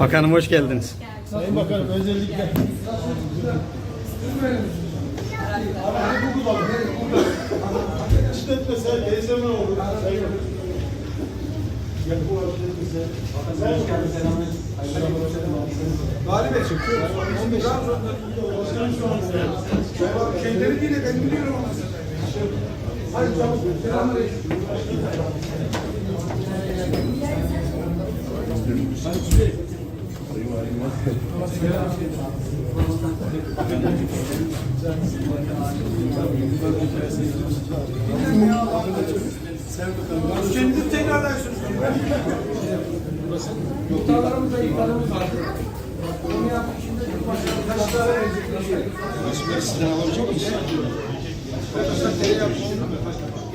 Bakanım hoş geldiniz. Sayın Bakanım özellikle İşletmese teyzeme olur. Sayın Bakanım. Sayın Bakanım. Galibe çıkıyor. 15 Kendileri değil de ben biliyorum. Hayır çabuk. Selamünaleyküm. Kendiniz tekrarlarsınız. Muhtarlarımız da ihbarımız vardı. Onu yaptık şimdi kaç tane verecek bir şey. Sizden alabilecek miyiz?